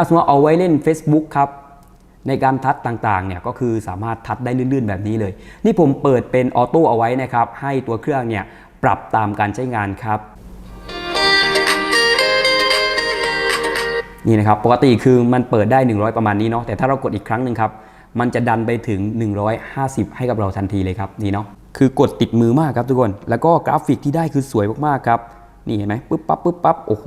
ถ้าสมมติเอาไว้เล่น Facebook ครับในการทัดต่างๆเนี่ยก็คือสามารถทัดได้ลื่นๆแบบนี้เลย นี่ผมเปิดเป็นออโต้เอาไว้นะครับ ให้ตัวเครื่องเนี่ยปรับตามการใช้งานครับ นี่นะครับ ปกติคือมันเปิดได้ 100 ประมาณนี้เนาะแต่ถ้าเรากดอีกครั้งหนึ่งครับ มันจะดันไปถึง 150 ให้กับเราทันทีเลยครับนี่เนาะคือกดติดมือมากครับทุกคน แล้วก็กราฟิกที่ได้คือสวยมากๆครับนี่เห็นไหมปึ๊บปั๊บปึ๊บปั๊บโอ้โห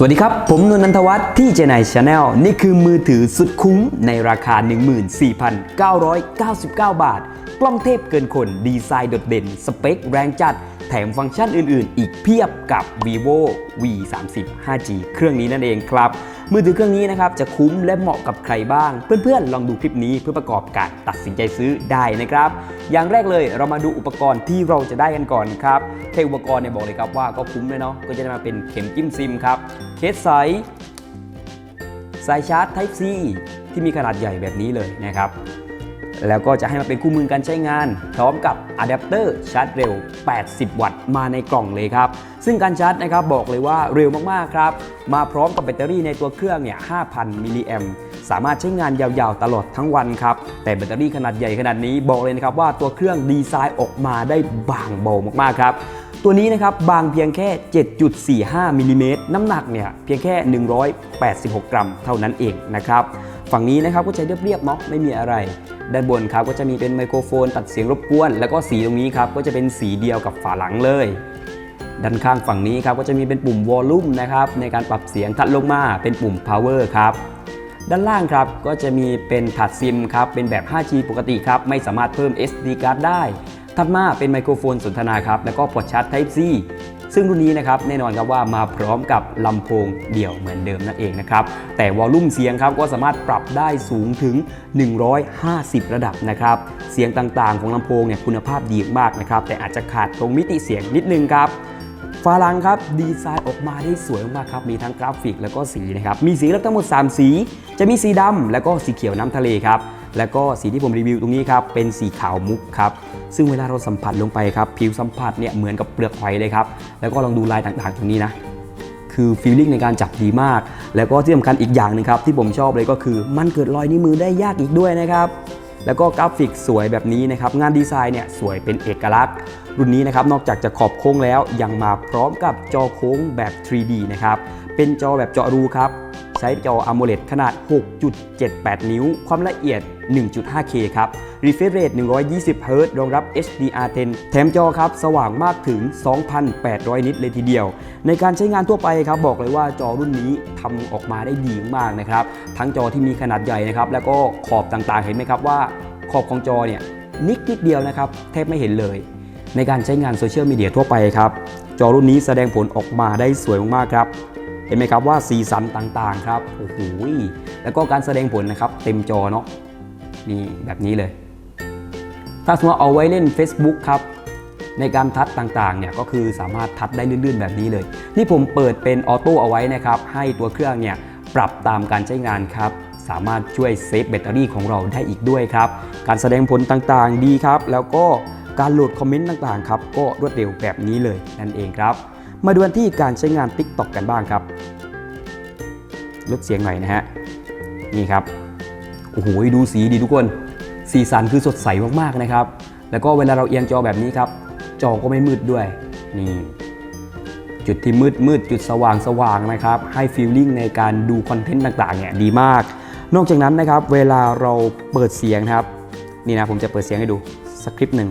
สวัสดีครับ ผมนนนันทวัฒน์ที่เจไนชาแนลนี่คือมือถือสุดคุ้มในราคา 14,999 บาท กล้องเทพเกินคน ดีไซน์โดดเด่น สเปคแรงจัด แถมฟังก์ชันอื่นๆ อีกเพียบกับ vivo v 3 0 5g เครื่องนี้นั่นเองครับ มือถือเครื่องนี้นะครับจะคุ้มและเหมาะกับใครบ้าง เพื่อนๆ ลองดูคลิปนี้เพื่อประกอบการตัดสินใจซื้อได้นะครับ อย่างแรกเลยเรามาดูอุปกรณ์ที่เราจะได้กันก่อนครับแค่อุปกรณ์เนี่ยบอกเลยครับว่าก็คุ้มเลยเนาะก็จะได้มาเป็นเข็มจิ้มซิมครับเคสใสสายชาร์จ Type C ที่มีขนาดใหญ่แบบนี้เลยนะครับ แล้วก็จะให้มาเป็นคู่มือการใช้งาน พร้อมกับอะแดปเตอร์ชาร์จเร็ว 80 วัตต์มาในกล่องเลยครับ ซึ่งการชาร์จนะครับบอกเลยว่าเร็วมากๆครับ มาพร้อมกับแบตเตอรี่ในตัวเครื่องเนี่ย 5,000 มิลลิแอมสามารถใช้งานยาวๆ ตลอดทั้งวันครับ แต่แบตเตอรี่ขนาดใหญ่ขนาดนี้บอกเลยนะครับว่าตัวเครื่องดีไซน์ออกมาได้บางเบามากๆครับตัวนี้นะครับบางเพียงแค่ 7.45มิลลิเมตรน้ำหนักเนี่ยเพียงแค่ 186 กรัมเท่านั้นเองนะครับ ฝั่งนี้นะครับก็จะเรียบๆเนาะไม่มีอะไร ด้านบนครับก็จะมีเป็นไมโครโฟน ตัดเสียงรบกวน แล้วก็สีตรงนี้ครับก็จะเป็นสีเดียวกับฝาหลังเลย ด้านข้างฝั่งนี้ครับก็จะมีเป็นปุ่มวอลลุ่มนะครับในการปรับเสียงถัดลงมาเป็นปุ่ม power ครับด้านล่างครับก็จะมีเป็นถาดซิมครับเป็นแบบ 5G ปกติครับไม่สามารถเพิ่ม SD card ได้ ถัดมาเป็นไมโครโฟนสนทนาครับแล้วก็พอร์ตชาร์จ Type C ซึ่งรุ่นนี้นะครับแน่นอนครับว่ามาพร้อมกับลำโพงเดี่ยวเหมือนเดิมนั่นเองนะครับแต่วอลลุ่มเสียงครับก็สามารถปรับได้สูงถึง 150 ระดับนะครับเสียงต่างๆ ของลำโพงเนี่ยคุณภาพดีมากนะครับแต่อาจจะขาดตรงมิติเสียงนิดนึงครับฝาลังครับดีไซน์ออกมาได้สวยมากครับมีทั้งกราฟิกแล้วก็สีนะครับมีสีเลือกทั้งหมด 3 สี จะมีสีดำแล้วก็สีเขียวน้ำทะเลครับ แล้วก็สีที่ผมรีวิวตรงนี้ครับเป็นสีขาวมุกครับซึ่งเวลาเราสัมผัสลงไปครับผิวสัมผัสเนี่ยเหมือนกับเปลือกหอยเลยครับแล้วก็ลองดูลายต่างๆตรงนี้นะคือฟีลลิ่งในการจับดีมาก แล้วก็ที่สำคัญอีกอย่างหนึงครับที่ผมชอบเลยก็คือมันเกิดรอยนิ้วมือได้ยากอีกด้วยนะครับแล้วก็กราฟิกสวยแบบนี้นะครับงานดีไซน์เนี่ยสวยเป็นเอกลักษณ์ รุ่นนี้นะครับนอกจากจะขอบโค้งแล้วยังมาพร้อมกับจอโค้งแบบ 3D นะครับเป็นจอแบบเจาะรูครับ ใช้จอ AMOLED ขนาด 6.78 นิ้ว ความละเอียด 1.5K ครับ refresh rate 120 Hz รองรับ HDR10 แถมจอครับ สว่างมากถึง 2,800 นิตเลยทีเดียว ในการใช้งานทั่วไปครับ บอกเลยว่าจอรุ่นนี้ทำออกมาได้ดีมากนะครับ ทั้งจอที่มีขนาดใหญ่นะครับ แล้วก็ขอบต่างๆ เห็นไหมครับว่า ขอบของจอเนี่ยนิดนิดเดียวนะครับ แทบไม่เห็นเลย ในการใช้งานโซเชียลมีเดียทั่วไปครับ จอรุ่นนี้แสดงผลออกมาได้สวยมากๆครับ เห็นไหมครับว่าสีสันต่างๆครับโอ้โหแล้วก็การแสดงผลนะครับเต็มจอเนาะนี่แบบนี้เลย ถ้าสมมติว่าเอาไว้เล่น Facebook ครับในการทัดต่างๆเนี่ยก็คือสามารถทัดได้ลื่นๆแบบนี้เลย นี่ผมเปิดเป็นออโต้เอาไว้นะครับให้ตัวเครื่องเนี่ยปรับตามการใช้งานครับสามารถช่วยเซฟแบตเตอรี่ของเราได้อีกด้วยครับ การแสดงผลต่างๆดีครับ แล้วก็การโหลดคอมเมนต์ต่างๆครับก็รวดเร็วแบบนี้เลยนั่นเองครับ มาดูกันที่การใช้งาน TikTok กันบ้างครับลดเสียงหน่อยนะฮะ นี่ครับ โอ้โห ดูสีดีทุกคน สีสันคือสดใสมากๆนะครับ แล้วก็เวลาเราเอียงจอแบบนี้ครับ จอก็ไม่มืดด้วย นี่ จุดที่มืดมืดจุดสว่างสว่างนะครับ ให้ฟีลลิ่งในการดูคอนเทนต์ต่างๆเนี่ยดีมาก นอกจากนั้นนะครับ เวลาเราเปิดเสียงครับ นี่นะผมจะเปิดเสียงให้ดูสักคลิปหนึ่ง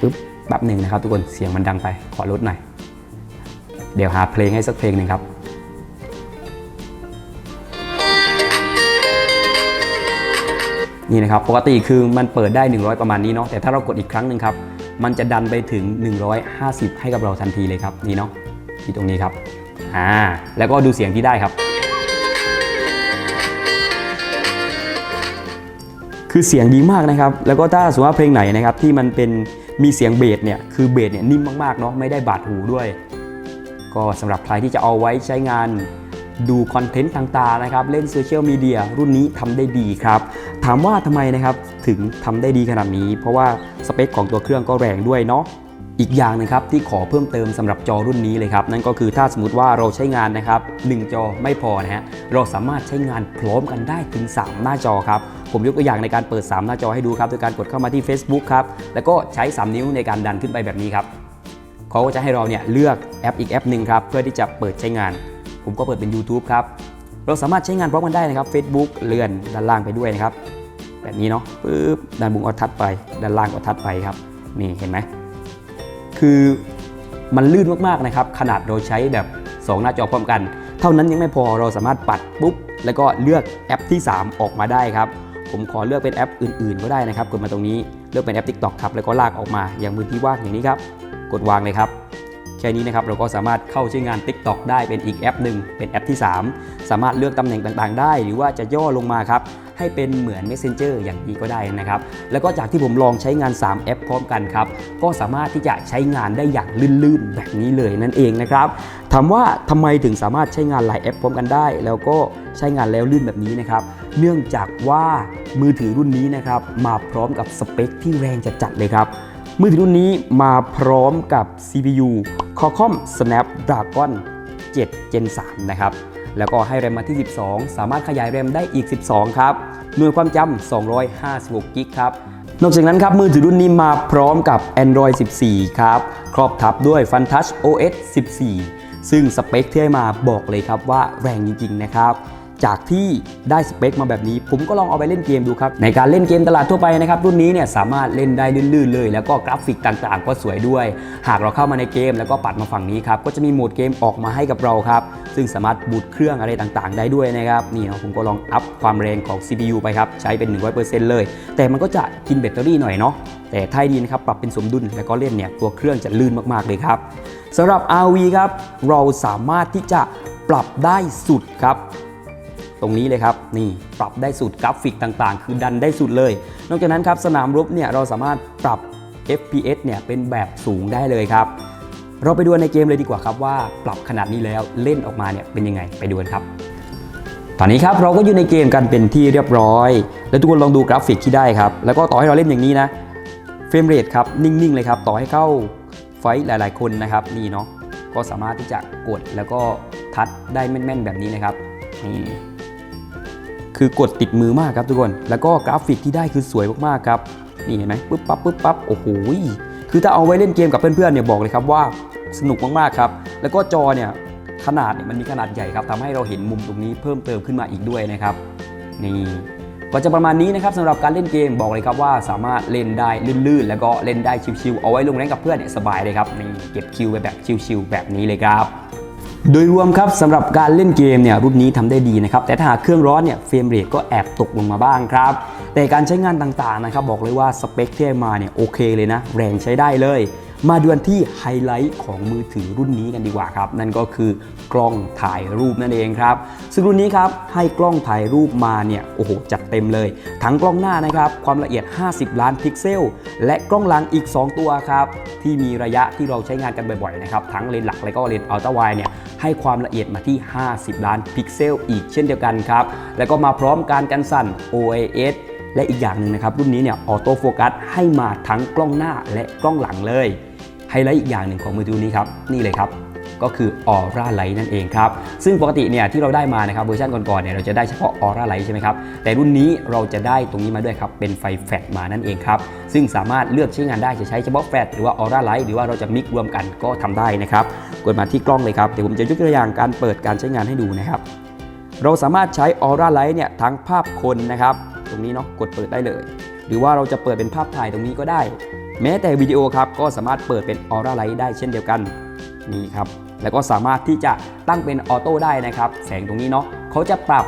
ปึ๊บ แบบหนึ่งนะครับ ทุกคนเสียงมันดังไปขอลดหน่อย เดี๋ยวหาเพลงให้สักเพลงหนึ่งครับนี่นะครับปกติคือมันเปิดได้ 100 ประมาณนี้เนาะแต่ถ้าเรากดอีกครั้งหนึ่งครับ มันจะดันไปถึง 150 ให้กับเราทันทีเลยครับ นี่เนาะที่ตรงนี้ครับอ่าแล้วก็ดูเสียงที่ได้ครับ คือเสียงดีมากนะครับ แล้วก็ถ้าสมมติว่าเพลงไหนนะครับที่มันเป็น มีเสียงเบสเนี่ยคือเบสเนี่ยนิ่มมากๆเนาะไม่ได้บาดหูด้วย ก็สำหรับใครที่จะเอาไว้ใช้งานดูคอนเทนต์ต่างๆนะครับ เล่นโซเชียลมีเดียรุ่นนี้ทำได้ดีครับ ถามว่าทำไมนะครับถึงทำได้ดีขนาดนี้ เพราะว่าสเปคของตัวเครื่องก็แรงด้วยเนาะอีกอย่างนึงครับที่ขอเพิ่มเติมสำหรับจอรุ่นนี้เลยครับนั่นก็คือถ้าสมมติว่าเราใช้งานนะครับ1จอไม่พอนะฮะเราสามารถใช้งานพร้อมกันได้ถึง 3 หน้าจอครับ ผมยกตัวอย่างในการเปิด 3 หน้าจอให้ดูครับโดยการกดเข้ามาที่ Facebook ครับแล้วก็ใช้ 3 นิ้วในการดันขึ้นไปแบบนี้ครับเขาก็จะให้เราเนี่ยเลือกแอปอีกแอปหนึ่งครับเพื่อที่จะเปิดใช้งาน ผมก็เปิดเป็น YouTube ครับเราสามารถใช้งานพร้อมกันได้นะครับ Facebook เลื่อนด้านล่างไปด้วยนะครับแบบนี้เนาะปึ๊บด้านบนก็ทัดไปด้านล่างก็ทัดไปครับนี่เห็นไหมคือมันลื่นมากๆนะครับ ขนาดเราใช้แบบ 2 หน้าจอพร้อมกัน เท่านั้นยังไม่พอเราสามารถปัดปุ๊บ แล้วก็เลือกแอปที่ 3 ออกมาได้ครับ ผมขอเลือกเป็นแอปอื่นๆ ก็ได้นะครับ กดมาตรงนี้เลือกเป็นแอป TikTok ครับแล้วก็ลากออกมาอย่างมือที่ว่างอย่างนี้ครับ กดวางเลยครับ แค่นี้นะครับเราก็สามารถเข้าใช้งาน TikTok ได้เป็นอีกแอปหนึ่งเป็นแอปที่ 3 สามารถเลือกตำแหน่งต่างๆ ได้ หรือว่าจะย่อลงมาครับ ให้เป็นเหมือน Messenger อย่างนี้ก็ได้นะครับ แล้วก็จากที่ผมลองใช้งาน 3 แอปพร้อมกันครับ ก็สามารถที่จะใช้งานได้อย่างลื่นๆ แบบนี้เลยนั่นเองนะครับถามว่าทำไมถึงสามารถใช้งานหลายแอปพร้อมกันได้ แล้วก็ใช้งานแล้วลื่นแบบนี้นะครับ เนื่องจากว่ามือถือรุ่นนี้นะครับมาพร้อมกับสเปคที่แรงจัดๆเลยครับมือถือรุ่นนี้มาพร้อมกับ CPU Qualcomm Snapdragon 7 Gen 3 นะครับ แล้วก็ให้แรมมาที่ 12 สามารถขยายแรมได้อีก 12 ครับ หน่วยความจำ256กิกครับ นอกจากนั้นครับมือถือรุ่นนี้มาพร้อมกับ Android 14 ครับ ครอบทับด้วย FunTouch OS 14 ซึ่งสเปคที่ให้มาบอกเลยครับว่าแรงจริงๆนะครับ จากที่ได้สเปคมาแบบนี้ ผมก็ลองเอาไปเล่นเกมดูครับ ในการเล่นเกมตลาดทั่วไปนะครับ รุ่นนี้เนี่ยสามารถเล่นได้ลื่นๆเลย แล้วก็กราฟิกต่างๆ ก็สวยด้วย หากเราเข้ามาในเกมแล้วก็ปัดมาฝั่งนี้ครับ ก็จะมีโหมดเกมออกมาให้กับเราครับ ซึ่งสามารถบูตเครื่องอะไรต่างๆ ได้ด้วยนะครับ นี่เนาะผมก็ลองอัพความแรงของ CPU ไปครับ ใช้เป็น 100%เลย แต่มันก็จะกินแบตเตอรี่หน่อยเนาะแต่ท้ายดีนะครับปรับเป็นสมดุลแล้วก็เล่นเนี่ยตัวเครื่องจะลื่นมากๆเลยครับสำหรับ RV ครับเราสามารถที่จะปรับได้สุดครับ ตรงนี้เลยครับนี่ปรับได้สุดกราฟิกต่างๆ คือดันได้สุดเลย นอกจากนั้นครับสนามรบเนี่ยเราสามารถปรับ FPS เนี่ยเป็นแบบสูงได้เลยครับ เราไปดูในเกมเลยดีกว่าครับว่าปรับขนาดนี้แล้วเล่นออกมาเนี่ยเป็นยังไงไปดูกันครับ ตอนนี้ครับเราก็อยู่ในเกมกันเป็นที่เรียบร้อย แล้วทุกคนลองดูกราฟิกที่ได้ครับ แล้วก็ต่อให้เราเล่นอย่างนี้นะเฟรมเรทครับนิ่งๆเลยครับต่อให้เข้าไฟท์หลาย ๆ คนนะครับนี่เนาะก็สามารถที่จะกดแล้วก็ทัดได้แม่นๆแบบนี้นะครับนี่ คือกดติดมือมากครับทุกคน แล้วก็กราฟิกที่ได้คือสวยมากๆครับ นี่เห็นไหมปึ๊บปั๊บปึ๊บปั๊บโอ้โหคือถ้าเอาไว้เล่นเกมกับเพื่อนๆเนี่ยบอกเลยครับว่าสนุกมากๆครับ แล้วก็จอเนี่ยขนาดเนี่ยมันมีขนาดใหญ่ครับทำให้เราเห็นมุมตรงนี้เพิ่มเติมขึ้นมาอีกด้วยนะครับนี่ก็จะประมาณนี้นะครับสำหรับการเล่นเกมบอกเลยครับว่าสามารถเล่นได้ลื่นๆ แล้วก็เล่นได้ชิวๆเอาไว้ลงแรงกับเพื่อนเนี่ยสบายเลยครับนี่เก็บคิวไปแบบชิวๆแบบนี้เลยครับ โดยรวมครับสำหรับการเล่นเกมเนี่ยรุ่นนี้ทำได้ดีนะครับแต่ถ้าหากเครื่องร้อนเนี่ยเฟรมเรทก็แอบตกลงมาบ้างครับ แต่การใช้งานต่างๆนะครับบอกเลยว่าสเปคที่มาเนี่ยโอเคเลยนะ แรงใช้ได้เลย มาดูกันที่ไฮไลท์ของมือถือรุ่นนี้กันดีกว่าครับ นั่นก็คือกล้องถ่ายรูปนั่นเองครับ ซึ่งรุ่นนี้ครับให้กล้องถ่ายรูปมาเนี่ยโอ้โหจัดเต็มเลย ทั้งกล้องหน้านะครับความละเอียด 50 ล้านพิกเซล และกล้องหลังอีก 2 ตัวครับที่มีระยะที่เราใช้งานกันบ่อยๆนะครับทั้งเลนส์หลักและก็เลนส์อัลตร้าไวเนี่ยให้ความละเอียดมาที่ 50 ล้านพิกเซล อีกเช่นเดียวกันครับแล้วก็มาพร้อมการกันสั่น OIS และอีกอย่างหนึ่งนะครับรุ่นนี้เนี่ยออโต้โฟกัสให้มาทั้งกล้องหน้าและกล้องหลังเลย ไฮไลท์อีกอย่างหนึ่งของมือถือนี้ครับ นี่เลยครับก็คือออร่าไลท์นั่นเองครับ ซึ่งปกติเนี่ยที่เราได้มานะครับเวอร์ชันก่อนๆเนี่ยเราจะได้เฉพาะออร่าไลท์ใช่ไหมครับ แต่รุ่นนี้เราจะได้ตรงนี้มาด้วยครับ เป็นไฟแฟลชมานั่นเองครับ ซึ่งสามารถเลือกใช้งานได้จะใช้เฉพาะแฟลชหรือว่าออร่าไลท์หรือว่าเราจะมิกรวมกันก็ทำได้นะครับ กดมาที่กล้องเลยครับ เดี๋ยวผมจะยกตัวอย่างการเปิดการใช้งานให้ดูนะครับ เราสามารถใช้ออร่าไลท์เนี่ยทั้งภาพคนนะครับ ตรงนี้เนาะกดเปิดได้เลย หรือว่าเราจะเปิดเป็นภาพถ่ายตรงนี้ก็ได้ แม้แต่วิดีโอครับก็สามารถเปิดเป็นออร่าไลท์ได้เช่นเดียวกันนี่ครับแล้วก็สามารถที่จะตั้งเป็นออโต้ได้นะครับ แสงตรงนี้เนาะเขาจะปรับ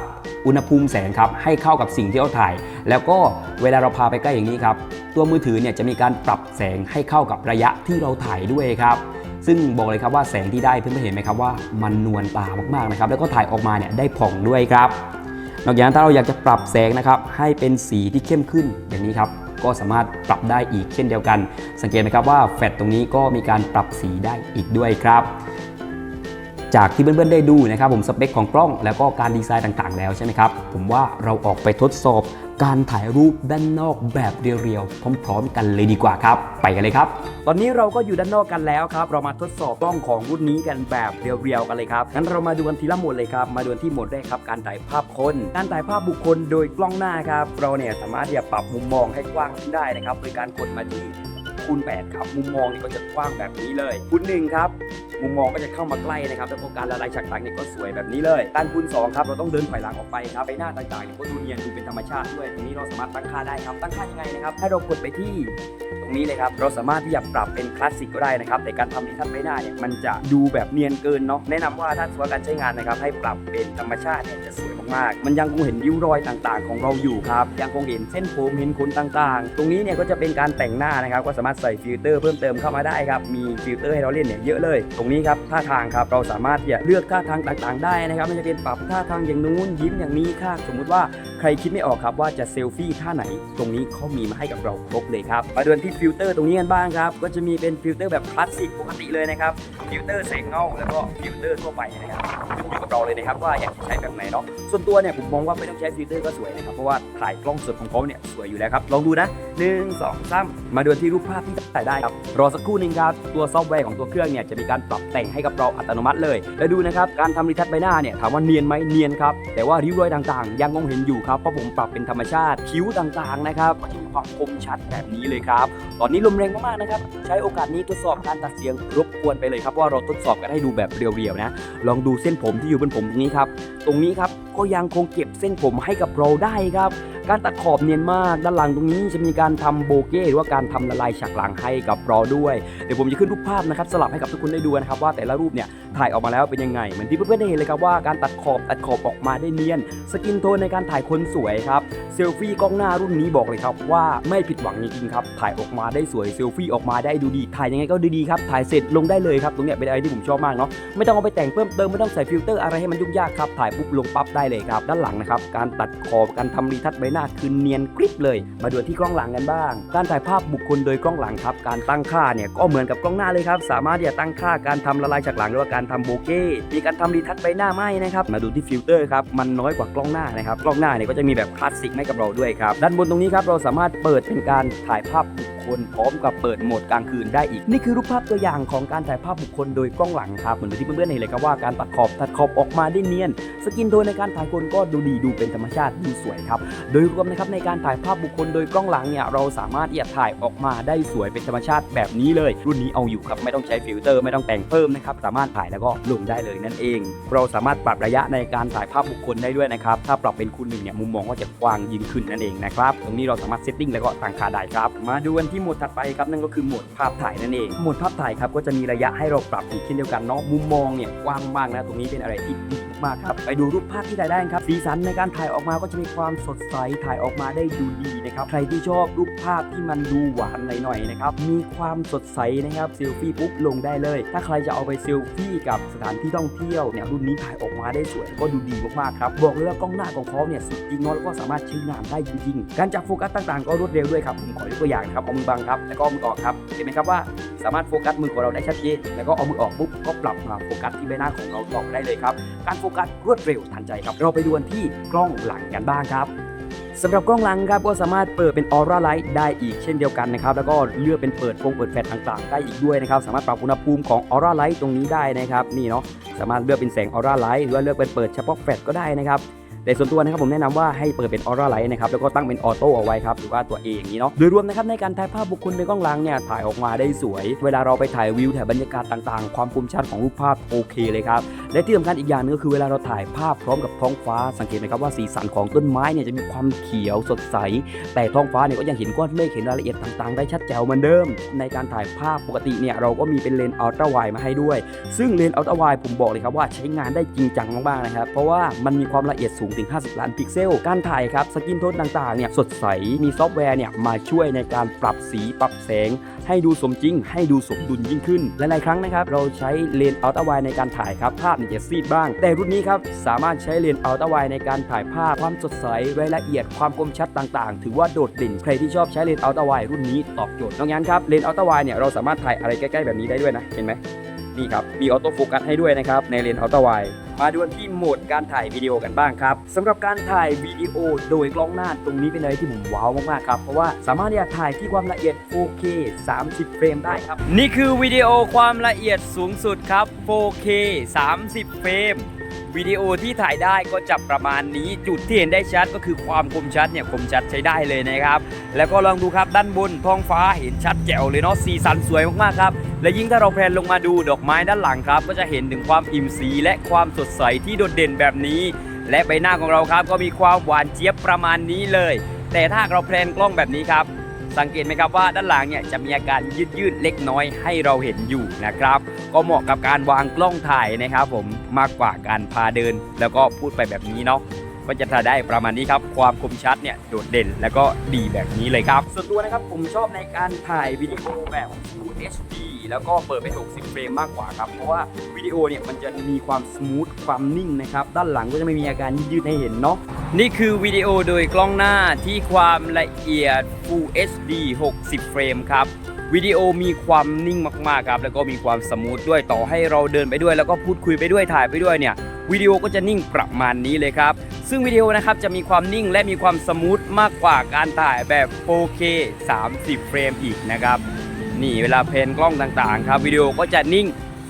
อุณหภูมิแสงครับให้เข้ากับสิ่งที่เราถ่าย แล้วก็เวลาเราพาไปใกล้อย่างนี้ครับ ตัวมือถือเนี่ยจะมีการปรับแสงให้เข้ากับระยะที่เราถ่ายด้วยครับซึ่งบอกเลยครับว่าแสงที่ได้เพื่อนๆเห็นไหมครับว่ามันนวลตามากๆนะครับ แล้วก็ถ่ายออกมาเนี่ยได้ผ่องด้วยครับนอกจากนั้นถ้าเราอยากจะปรับแสงนะครับให้เป็นสีที่เข้มขึ้นอย่างนี้ครับ ก็สามารถปรับได้อีกเช่นเดียวกัน สังเกตไหมครับว่าแฟลตตรงนี้ก็มีการปรับสีได้อีกด้วยครับจากที่เพื่อนๆได้ดูนะครับผมสเปคของกล้องแล้วก็การดีไซน์ต่างๆ แล้วใช่ไหมครับ ผมว่าเราออกไปทดสอบ การถ่ายรูปด้านนอกแบบเรียวๆ พร้อมๆ กันเลยดีกว่าครับ ไปกันเลยครับ ตอนนี้เราก็อยู่ด้านนอกกันแล้วครับ เรามาทดสอบกล้องของรุ่นนี้กันแบบเรียวๆ กันเลยครับ งั้นเรามาดูกันทีละหมดเลยครับ มาดูที่หมดแรกครับ การถ่ายภาพคน การถ่ายภาพบุคคลโดยกล้องหน้าครับ เราเนี่ยสามารถที่จะปรับมุมมองให้กว้างขึ้นได้นะครับ โดยการกดมาที่ คูณ8ครับมุมมองนี่ก็จะกว้างแบบนี้เลยคูณ1ครับมุมมองก็จะเข้ามาใกล้นะครับแล้วก็การละลายฉากหลังเนี่ยก็สวยแบบนี้เลยด้านคูณ2ครับเราต้องเดินถอยหลังออกไปครับใบหน้าต่างๆเนี่ยก็ดูเนียนดูเป็นธรรมชาติด้วยตรงนี้เราสามารถตั้งค่าได้ครับตั้งค่ายังไงนะครับให้เรากดไปที่ตรงนี้เลยครับเราสามารถที่จะปรับเป็นคลาสสิกก็ได้นะครับแต่การทำดิทัศน์ใบหน้าเนี่ยมันจะดูแบบเนียนเกินเนาะแนะนำว่าถ้าสว่าการใช้งานนะครับให้ปรับเป็นธรรมชาติเนี่ยจะสวยมากๆมันยังคงเห็นริ้วรอยต่างๆ ของเราอยู่ครับยังคงเห็นเส้นผมเห็นขนต่างๆ ตรงนี้เนี่ยก็จะเป็นการแต่งหน้านะครับก็สามารถใส่ฟิลเตอร์เพิ่มเติมเข้ามาได้ครับ มีฟิลเตอร์ให้เราเล่นเนี่ยเยอะเลย ตรงนี้ครับท่าทางครับเราสามารถที่จะเลือกท่าทางต่างๆ ได้นะครับไม่ว่าจะเป็นปรับท่าทางอย่างนู้นยิ้มอย่างนี้ค่ะสมมุติว่าใครคิดไม่ออกครับว่าจะเซลฟี่ท่าไหน ตรงนี้เขามีมาให้กับเราครบเลยครับมาดูกันที่ฟิลเตอร์ตรงนี้กันบ้างครับก็จะมีเป็นฟิลเตอร์แบบคลาสสิกปกติเลยนะครับฟิลเตอร์แสงเงาแล้วก็ฟิลเตอร์ทั่วไปนะครับขึ้นอยู่กับเราเลยนะครับว่าอยากใช้แบบไหนเนาะส่วนตัวเนี่ยผมมองว่าไม่ต้องใช้ฟิลเตอร์ก็สวยนะครับเพราะว่าถ่ายกล้องสดของเขาเนี่ยสวยอยู่แล้วครับลองดูนะหนึ่งสองสามมาดูที่รูปภาพที่จะใส่ได้ครับรอสักครู่หนึงครับตัวซอฟต์แวร์ของตัวเครื่องเนี่ยจะมีการปรับแต่งให้กับเราอัตโนมัติเลย แล้วดูนะครับการทำรีทัชใบหน้าเนี่ยถามว่าเนียนไหมเนียนครับแต่ว่าริ้วรอยต่างๆ ยังมองเห็นอยู่ครับเพราะผมปรับเป็นธรรมชาติคิ้วต่างๆนะครับก็จะมีความคมชัดแบบนี้เลยครับ ตอนนี้ลมแรงมากๆนะครับ ใช้โอกาสนี้ทดสอบการตัดเสียงรบกวนไปเลยครับว่าเราทดสอบกันให้ดูแบบเรียวๆนะ ลองดูเส้นผมที่อยู่บนผมตรงนี้ครับ ตรงนี้ครับก็ยังคงเก็บเส้นผมให้กับเราได้ครับ การตัดขอบเนียนมาก ด้านหลังตรงนี้จะมีการทำโบเก้หรือว่าการทำละลายฉากหลังให้กับเราด้วย เดี๋ยวผมจะขึ้นรูปภาพนะครับสลับให้กับทุกคนได้ดูนะครับว่าแต่ละรูปเนี่ยถ่ายออกมาแล้วเป็นยังไง เหมือนที่เพื่อนๆได้เห็นเลยครับว่าการตัดขอบตัดขอบออกมาได้เนียน สกินโทนในการถ่ายคนสวยครับ เซลฟี่กล้องหน้ารุ่นนี้บอกเลยครับว่าไม่ผิดหวังจริงๆครับ ถ่ายออกมาได้สวยเซลฟี่ออกมาได้ดูดีถ่ายยังไงก็ดูดีครับถ่ายเสร็จลงได้เลยครับตรงเนี้ยเป็นอะไรที่ผมชอบมากเนาะไม่ต้องเอาไปแต่งเพิ่มเติมไม่ต้องใส่ฟิลเตอร์อะไรให้มันยุ่งยากครับถ่ายปุ๊บลงปั๊บได้เลยครับด้านหลังนะครับการตัดขอบการทำรีทัชใบหน้าคือเนียนกริบเลย มาดูที่กล้องหลังกันบ้าง การถ่ายภาพบุคคลโดยกล้องหลังครับการตั้งค่าเนี่ยก็เหมือนกับกล้องหน้าเลยครับสามารถที่จะตั้งค่าการทำละลายฉากหลังหรือว่าการทำโบเก้มีการทำรีทัชใบหน้าไหมนะครับมาดูที่ฟิลเตอร์ครับมันน้อยกว่ากล้องหน้านะครับกล้องหน้าเนี่ยก็จะมีแบบคลาสสิกให้กับเราด้วยครับด้านบนตรงนี้ครับเราสามารถเปิดเป็นการถ่ายภาพบุค ลพร้อมกับเปิดโหมดกลางคืนได้อีก นี่คือรูปภาพตัวอย่างของการถ่ายภาพบุคคลโดยกล้องหลังครับเหมือนที่เพื่อนๆเห็นเลยครับว่าการตัดขอบตัดขอบออกมาได้เนียน สกินโทนในการถ่ายคนก็ดูดีดูเป็นธรรมชาติดูสวยครับโดยรวมนะครับในการถ่ายภาพบุคคลโดยกล้องหลังเนี่ยเราสามารถที่จะถ่ายออกมาได้สวยเป็นธรรมชาติแบบนี้เลย รุ่นนี้เอาอยู่ครับไม่ต้องใช้ฟิลเตอร์ไม่ต้องแต่งเพิ่มนะครับสามารถถ่ายแล้วก็ลงได้เลยนั่นเอง เราสามารถปรับระยะในการถ่ายภาพบุคคลได้ด้วยนะครับถ้าปรับเป็นคูณหนึ่งเนี่ยมุมมองก็จะกว้างยิ่งขึ้นนั่นเองนะครับตรงนี้เราสามารถเซตติ้งแล้วก็ตั้งค่าได้ครับมาดูกันที่โหมวดถัดไปครับนั่นก็คือหมวดภาพถ่ายนั่นเอง หมวดภาพถ่ายครับก็จะมีระยะให้เราปรับอีกเช่นเดียวกันเนาะมุมมองเนี่ยกว้างมากนะตรงนี้เป็นอะไรที่ดีมากครับไปดูรูปภาพที่ถ่ายได้ครับสีสันในการถ่ายออกมาก็จะมีความสดใสถ่ายออกมาได้ดูดีนะครับใครที่ชอบรูปภาพที่มันดูหวานหน่อยๆนะครับมีความสดใสนะครับเซลฟี่ปุ๊บลงได้เลย ถ้าใครจะเอาไปเซลฟี่กับสถานที่ท่องเที่ยวเนี่ยรุ่นนี้ถ่ายออกมาได้สวยก็ดูดีมากๆครับบอกเลยว่ากล้องหน้าของเขาเนี่ยสุดจริงเนาะแล้วก็สามารถใช้งานได้จริงๆการจับโฟกัสต่างๆ ก็รวดเร็วด้วยครับผมขอยกตัวอย่างครับเอามือบังครับแล้วก็เอามือออกครับเห็นไหมครับว่าสามารถโฟกัสมือของเราได้ชัดเจนแล้วก็เอามือออกปุ๊บก็ปรับมาโฟกัสที่ใบหน้าของเราต่อได้เลยครับ การโฟกัสรวดเร็วทันใจครับ เราไปดูกันที่กล้องหลังกันบ้างครับสำหรับกล้องหลังครับก็สามารถเปิดเป็นออร่าไลท์ได้อีกเช่นเดียวกันนะครับแล้วก็เลือกเป็นเปิดฟงเปิดแฟลชต่างๆ ได้อีกด้วยนะครับสามารถปรับอุณหภูมิของออร่าไลท์ตรงนี้ได้นะครับนี่เนาะสามารถเลือกเป็นแสงออร่าไลท์หรือว่าเลือกเป็นเปิดเฉพาะแฟลชก็ได้นะครับ แต่ส่วนตัวนะครับผมแนะนำว่าให้เปิดเป็นออร่าไลท์นะครับแล้วก็ตั้งเป็นออโต้เอาไว้ครับหรือว่าตัว A อย่างนี้เนาะโดยรวมนะครับในการถ่ายภาพบุคคลในกล้องหลังเนี่ยถ่ายออกมาได้สวย เวลาเราไปถ่ายวิวถ่ายบรรยากาศต่างๆ ความคมชัดของรูปภาพโอเคเลยครับและที่สำคัญอีกอย่างหนึงก็คือเวลาเราถ่ายภาพพร้อมกับท้องฟ้าสังเกตไหมครับว่าสีสันของต้นไม้เนี่ยจะมีความเขียวสดใส แต่ท้องฟ้าเนี่ยก็ยังเห็นก้อนเมฆเห็นรายละเอียดต่างๆ ได้ชัดแจ๋วเหมือนเดิม ในการถ่ายภาพปกติเนี่ยเราก็มีเป็นเลนส์อัลตร้าไวมาให้ด้วย ซึ่งเลนส์อัลตร้าไวผมบอกเลยครับว่าใช้งานได้จริงจังมากๆนะครับเพราะว่ามันมีความละเอียดสูงถึง 50 ล้านพิกเซล การถ่ายครับสกินโทนต่างๆเนี่ยสดใสมีซอฟต์แวร์เนี่ยมาช่วยในการปรับสีปรับแสง ให้ดูสมจริง ให้ดูสมดุลยิ่งขึ้นหลายๆครั้งนะครับเราใช้เลนส์อัลตร้าไวในการถ่ายครับภาพเนี่ยจะซีดบ้าง แต่รุ่นนี้ครับสามารถใช้เลนส์อัลตร้าไวในการถ่ายภาพความสดใสรายละเอียดความคมชัดต่างๆ ถือว่าโดดเด่นใครที่ชอบใช้เลนส์อัลตร้าไวรุ่นนี้ตอบโจทย์นอกจากนั้นครับเลนส์อัลตร้าไวเนี่ยเราสามารถถ่ายอะไรใกล้ๆแบบนี้ได้ด้วยนะเห็นไหม นี่ครับ มีออโต้โฟกัสให้ด้วยนะครับ ในเลนส์อัลตร้าไวมาดูกันที่โหมดการถ่ายวิดีโอกันบ้างครับสำหรับการถ่ายวิดีโอโดยกล้องหน้าตรงนี้เป็นอะไรที่ผมว้าวมากๆครับ เพราะว่าสามารถที่จะถ่ายที่ความละเอียด 4K 30 เฟรมได้ครับ นี่คือวิดีโอความละเอียดสูงสุดครับ 4K 30 เฟรม วิดีโอที่ถ่ายได้ก็จะประมาณนี้ จุดที่เห็นได้ชัดก็คือความคมชัดเนี่ยคมชัดใช้ได้เลยนะครับ แล้วก็ลองดูครับด้านบนท้องฟ้าเห็นชัดแจ๋วเลยเนาะสีสันสวยมากๆครับ และยิ่งถ้าเราแพลนลงมาดูดอกไม้ด้านหลังครับ ก็จะเห็นถึงความอิ่มสีและความสดใสที่โดดเด่นแบบนี้ และใบหน้าของเราครับก็มีความหวานเจี๊ยบประมาณนี้เลย แต่ถ้าเราแพลนกล้องแบบนี้ครับ สังเกตไหมครับว่าด้านหลังเนี่ยจะมีอาการยืดยืดๆเล็กน้อยให้เราเห็นอยู่นะครับ ก็เหมาะกับการวางกล้องถ่ายนะครับผมมากกว่าการพาเดิน แล้วก็พูดไปแบบนี้เนาะ ก็จะถ่ายได้ประมาณนี้ครับ ความคมชัดเนี่ยโดดเด่นแล้วก็ดีแบบนี้เลยครับ ส่วนตัวนะครับผมชอบในการถ่ายวิดีโอแบบ Full HD แล้วก็เปิดไป60 เฟรมมากกว่าครับ เพราะว่าวิดีโอเนี่ยมันจะมีความสมูทความนิ่งนะครับ ด้านหลังก็จะไม่มีอาการยืดให้เห็นเนาะ นี่คือวิดีโอโดยกล้องหน้าที่ความละเอียด Full HD 60 เฟรมครับวิดีโอมีความนิ่งมากๆครับ แล้วก็มีความสมูทด้วยต่อให้เราเดินไปด้วย แล้วก็พูดคุยไปด้วยถ่ายไปด้วยเนี่ย วิดีโอก็จะนิ่งประมาณนี้เลยครับ ซึ่งวิดีโอนะครับจะมีความนิ่งและมีความสมูทมากกว่าการถ่ายแบบ 4K 30 เฟรมอีกนะครับนี่เวลาเพนกล้องต่างๆ ครับวิดีโอก็จะนิ่ง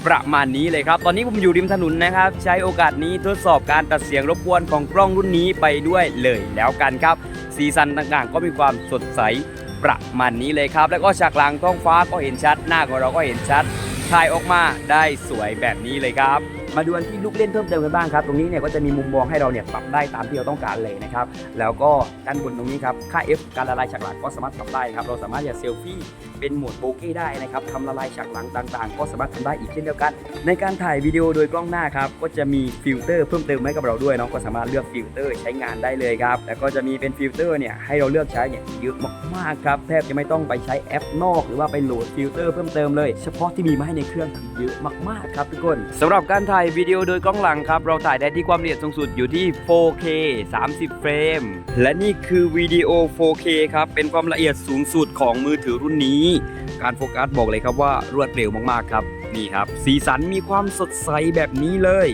ประมาณนี้เลยครับ ตอนนี้ผมอยู่ริมถนนนะครับ ใช้โอกาสนี้ทดสอบการตัดเสียงรบกวนของกล้องรุ่นนี้ไปด้วยเลยแล้วกันครับ สีสันต่างๆ ก็มีความสดใสประมาณนี้เลยครับ แล้วก็ฉากหลังท้องฟ้าก็เห็นชัด หน้าของเราก็เห็นชัดถ่ายออกมาได้สวยแบบนี้เลยครับ มาดูอันที่ลูกเล่นเพิ่มเติมกันบ้างครับ ตรงนี้เนี่ยก็จะมีมุมมองให้เราเนี่ยปรับได้ตามที่เราต้องการเลยนะครับ แล้วก็ด้านบนตรงนี้ครับ ค่า F การละลายฉากหลังก็สามารถปรับได้ครับ เราสามารถจะเซลฟี่เป็นโหมดโบเก้ได้นะครับทำละลายฉากหลังต่างๆ ก็สามารถทำได้อีกเช่นเดียวกัน ในการถ่ายวิดีโอโดยกล้องหน้าครับ ก็จะมีฟิลเตอร์เพิ่มเติมให้กับเราด้วยเนาะ ก็สามารถเลือกฟิลเตอร์ใช้งานได้เลยครับ แล้วก็จะมีเป็นฟิลเตอร์เนี่ยให้เราเลือกใช้เนี่ยเยอะมากๆครับ แทบจะไม่ต้องไปใช้แอปนอก หรือว่าไปโหลดฟิลเตอร์เพิ่มเติมเลย เฉพาะที่มีมาให้ในเครื่องเยอะมากๆครับทุกคนสำหรับการถ่ายวิดีโอโดยกล้องหลังครับ เราถ่ายได้ที่ความละเอียดสูงสุดอยู่ที่ 4K 30 เฟรม และนี่คือวิดีโอ 4K ครับ เป็นความละเอียดสูงสุดของมือถือรุ่นนี้ การโฟกัสบอกเลยครับว่ารวดเร็วมากๆครับ นี่ครับ สีสันมีความสดใสแบบนี้เลย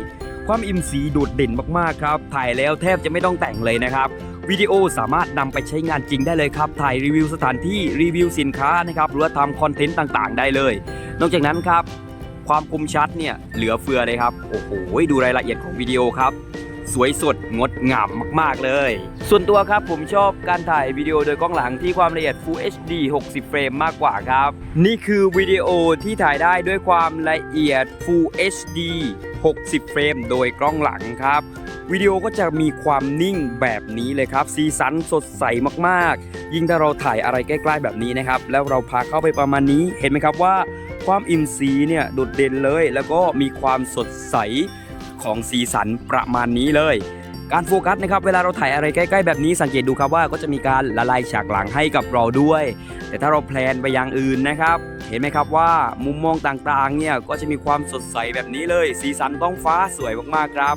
ความอิ่มสีโดดเด่นมากๆครับ ถ่ายแล้วแทบจะไม่ต้องแต่งเลยนะครับวิดีโอสามารถนำไปใช้งานจริงได้เลยครับ ถ่ายรีวิวสถานที่รีวิวสินค้านะครับ หรือว่าทำคอนเทนต์ต่างๆ ได้เลย นอกจากนั้นครับ ความคมชัดเนี่ยเหลือเฟือเลยครับ โอ้โห ดูรายละเอียดของวิดีโอครับ สวยสดงดงามมากๆเลย ส่วนตัวครับผมชอบการถ่ายวิดีโอโดยกล้องหลังที่ความละเอียด Full HD 60 เฟรมมากกว่าครับ นี่คือวิดีโอที่ถ่ายได้ด้วยความละเอียด Full HD 60 เฟรมโดยกล้องหลังครับวิดีโอก็จะมีความนิ่งแบบนี้เลยครับสีสันสดใสมากๆ ยิ่งถ้าเราถ่ายอะไรใกล้ ๆ แบบนี้นะครับ แล้วเราพาเข้าไปประมาณนี้เห็นไหมครับว่า ความอิ่มสีเนี่ยโดดเด่นเลย แล้วก็มีความสดใสของสีสันประมาณนี้เลยการโฟกัสนะครับเวลาเราถ่ายอะไรใกล้ๆแบบนี้สังเกตดูครับว่าก็จะมีการละลายฉากหลังให้กับเราด้วย แต่ถ้าเราแพลนไปอย่างอื่นนะครับ เห็นไหมครับว่ามุมมองต่างๆเนี่ยก็จะมีความสดใสแบบนี้เลย สีสันท้องฟ้าสวยมากๆครับ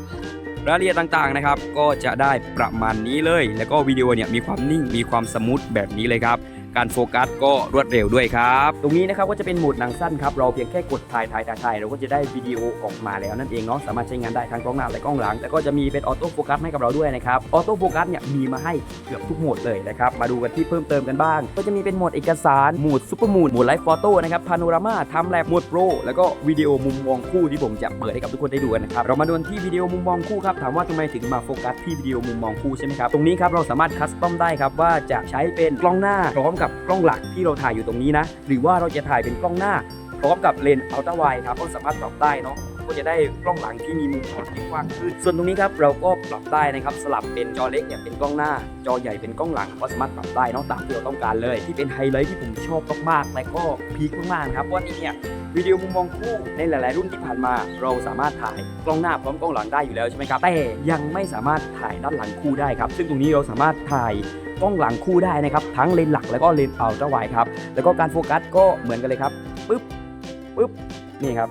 รายละเอียดต่างๆนะครับก็จะได้ประมาณนี้เลย แล้วก็วิดีโอเนี่ยมีความนิ่งมีความสมูทแบบนี้เลยครับ การโฟกัสก็รวดเร็วด้วยครับ ตรงนี้นะครับก็จะเป็นโหมดหนังสั้นครับเราเพียงแค่กดถ่ายถ่ายถ่ายถ่ายเราก็จะได้วิดีโอออกมาแล้วนั่นเองเนาะสามารถใช้งานได้ทั้งกล้องหน้าและกล้องหลังแล้วก็จะมีเป็นออโต้โฟกัสให้กับเราด้วยนะครับออโต้โฟกัสเนี่ยมีมาให้เกือบทุกโหมดเลยนะครับมาดูกันที่เพิ่มเติมกันบ้าง ก็จะมีเป็นโหมดเอกสารโหมดซูเปอร์โหมดโหมดไลฟ์ฟอโต้นะครับพาโนรามาทำแลบโหมดโปรแล้วก็วิดีโอมุมมองคู่ที่ผมจะเปิดให้กับทุกคนได้ดูกันนะครับเรามาดูที่วิดีโอมุมมองคู่ครับถามว่าทำไมถึงมาโฟกัสที่วิดีโอมุมมองคู่ใช่ไหมครับตรงนี้ครับเราสามารถคัสตอมได้ครับว่าจะใช้เป็นกล้องหน้าพร้อมกับกล้องหลักที่เราถ่ายอยู่ตรงนี้นะ หรือว่าเราจะถ่ายเป็นกล้องหน้า พร้อมกับเลนส์อัลตร้าไวครับก็สามารถปรับได้เนาะ ก็จะได้กล้องหลังที่มีมุมช็อตที่กว้างขึ้น ส่วนตรงนี้ครับเราก็ปรับได้นะครับสลับเป็นจอเล็กเนี่ยเป็นกล้องหน้า จอใหญ่เป็นกล้องหลังก็สามารถปรับได้นาะตามที่เราต้องการเลย ที่เป็นไฮไลท์ที่ผมชอบมากๆและก็พีคมากๆครับว่านี่เนี่ยวิดีโอมุมมองคู่ในหลาย ๆ รุ่นที่ผ่านมา เราสามารถถ่ายกล้องหน้าพร้อมกล้องหลังได้อยู่แล้วใช่ไหมครับแต่ยังไม่สามารถถ่ายด้านหลังคู่ได้ครับ ซึ่งตรงนี้เราสามารถถ่ายกล้องหลังคู่ได้นะครับ ทั้งเลนหลักแล้วก็เลนส์อัลตร้าไวครับ แล้วก็การโฟกัสก็เหมือนกันเลยครับปึ๊บปึ๊บนี่ครับ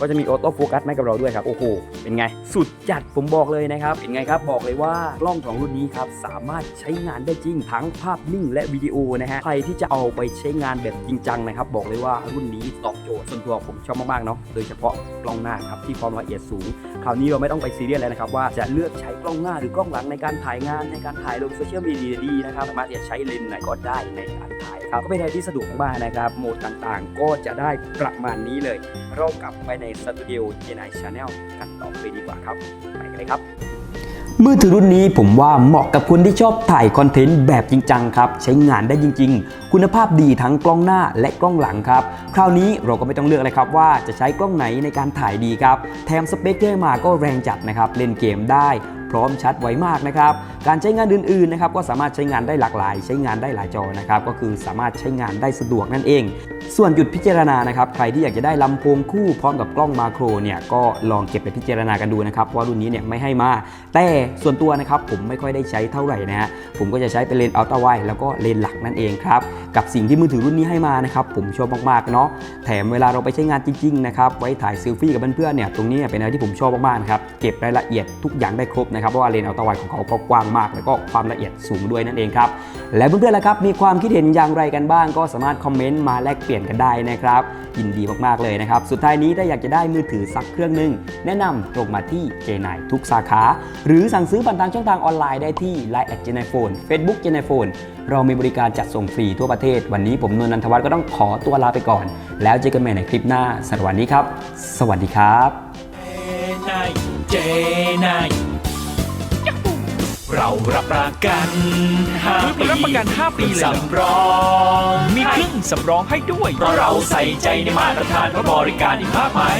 ก็จะมีออโต้โฟกัสให้กับเราด้วยครับ โอ้โห เป็นไง สุดจัดผมบอกเลยนะครับ เป็นไงครับ บอกเลยว่ากล้องของรุ่นนี้ครับสามารถใช้งานได้จริงทั้งภาพนิ่งและวิดีโอนะฮะ ใครที่จะเอาไปใช้งานแบบจริงจังนะครับ บอกเลยว่ารุ่นนี้ตอบโจทย์ส่วนตัวผมชอบมากๆเนาะ โดยเฉพาะกล้องหน้าครับที่ความละเอียดสูง คราวนี้เราไม่ต้องไปซีเรียสเลยนะครับว่าจะเลือกใช้กล้องหน้าหรือกล้องหลังในการถ่ายงานในการถ่ายลงโซเชียลมีเดียดีนะครับสามารถที่จะใช้เลนส์ไหนก็ได้ในการถ่ายครับก็เป็นอะไรที่สะดวกมากนะครับโหมดต่างๆ ก็จะได้ประมาณนี้เลย เรากลับไปในสตูดิโอเจนไอชาแนลกันต่อไปดีกว่าครับไปกันเลยครับมือถือรุ่นนี้ผมว่าเหมาะกับคนที่ชอบถ่ายคอนเทนต์แบบจริงจังครับ ใช้งานได้จริง ๆ คุณภาพดีทั้งกล้องหน้าและกล้องหลังครับ คราวนี้เราก็ไม่ต้องเลือกเลยครับว่าจะใช้กล้องไหนในการถ่ายดีครับ แถมสเปคที่มาก็แรงจัดนะครับ เล่นเกมได้พร้อมชัดไวมากนะครับ การใช้งานอื่นๆนะครับก็สามารถใช้งานได้หลากหลาย ใช้งานได้หลายจอนะครับก็คือสามารถใช้งานได้สะดวกนั่นเอง ส่วนหยุดพิจารณานะครับใครที่อยากจะได้ลำโพงคู่พร้อมกับกล้องมาโครเนี่ยก็ลองเก็บไปพิจารณากันดูนะครับเพราะว่ารุ่นนี้เนี่ยไม่ให้มา แต่ส่วนตัวนะครับผมไม่ค่อยได้ใช้เท่าไหร่นะฮะผมก็จะใช้เป็นเลนส์อัลตร้าไวแล้วก็เลนส์หลักนั่นเองครับกับสิ่งที่มือถือรุ่นนี้ให้มานะครับผมชอบมากๆเนาะแถมเวลาเราไปใช้งานจริงๆนะครับไว้ถ่ายเซลฟี่กับเพื่อนๆเนี่ยตรงนี้เป็นอะไรที่ผมชอบมากๆครับเก็บรายละเอียดทุกอย่างได้ครบนะครับเพราะว่าเลนส์อัลตร้าไวของเขาก็กว้างมาก แล้วก็ความละเอียดสูงด้วยนั่นเองครับและเพื่อนๆล่ะครับมีความคิดเห็นอย่างไรกันบ้าง ก็สามารถคอมเมนต์มาแลกเปลี่ยนกันได้นะครับยินดีมากๆเลยนะครับสุดท้ายนี้ถ้าอยากจะได้มือถือสักเครื่องหนึ่งแนะนำตรงมาที่เจนายทุกสาขา หรือสั่งซื้อผ่านทางช่องทางออนไลน์ได้ที่ Line แอดเจนายโฟนเฟซบุ๊กเจนายโฟนเรามีบริการจัดส่งฟรีทั่วประเทศ วันนี้ผมนนท์นันทวัฒน์ก็ต้องขอตัวลาไปก่อน แล้วเจอกันใหม่ในคลิปหน้าสวันนี้ครับ สวัสดีครับนาย เจนายเรารับประกัน5ปีรับประกัน 5 ปีเลยเหรอสำรองมีเครื่องสำรองให้ด้วย เพราะเราใส่ใจในมาตรฐานและบริการอีกมากมาย